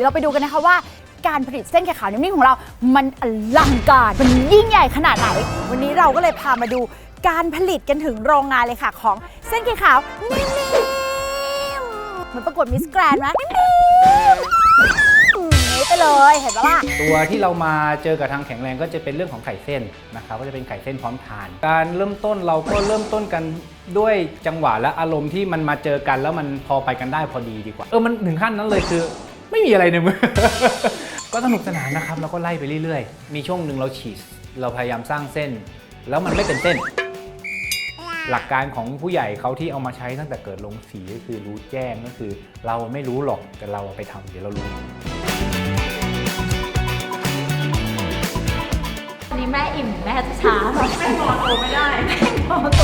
ดี๋ยวเราไปดูกันนะคะว่า การผลิตเส้นไข่ขาวนิ่มๆของเรา มันอลังการมันยิ่งใหญ่ขนาดไหน วันนี้เราก็เลยพามาดูการผลิตกันถึงโรงงานเลยค่ะ ของเส้นไข่ขาวนิ่มๆเหมือนประกวดมิสแกรนด์ไหมนิ่มๆนี้ไปเลยเห็นปะล่ะ ตัวที่เรามาเจอกับทางแข็งแรงก็จะเป็นเรื่องของไข่เส้นนะครับก็จะเป็นไข่เส้นพร้อมทาน การเริ่มต้นเราก็เริ่มต้นกันด้วยจังหวะและอารมณ์ที่มันมาเจอกันแล้วมันพอไปกันได้พอดีดีกว่า เออมันถึงขั้นนั้นเลยคือ ไม่มีอะไรในมือ ก็สนุกสนานนะครับแล้วก็ไล่ไปเรื่อยๆ มีช่วงหนึ่งเราฉีดเราพยายามสร้างเส้น แล้วมันไม่เป็นเส้น หลักการของผู้ใหญ่เขาที่เอามาใช้ตั้งแต่เกิดลงสีก็คือรู้แจ้งก็คือ เราไม่รู้หรอกแต่เราไปทำเดี๋ยวเรารู้วันนี้แม่อิ่มแม่จะช้าแม่นอนโตไม่ได้แม่นอนโต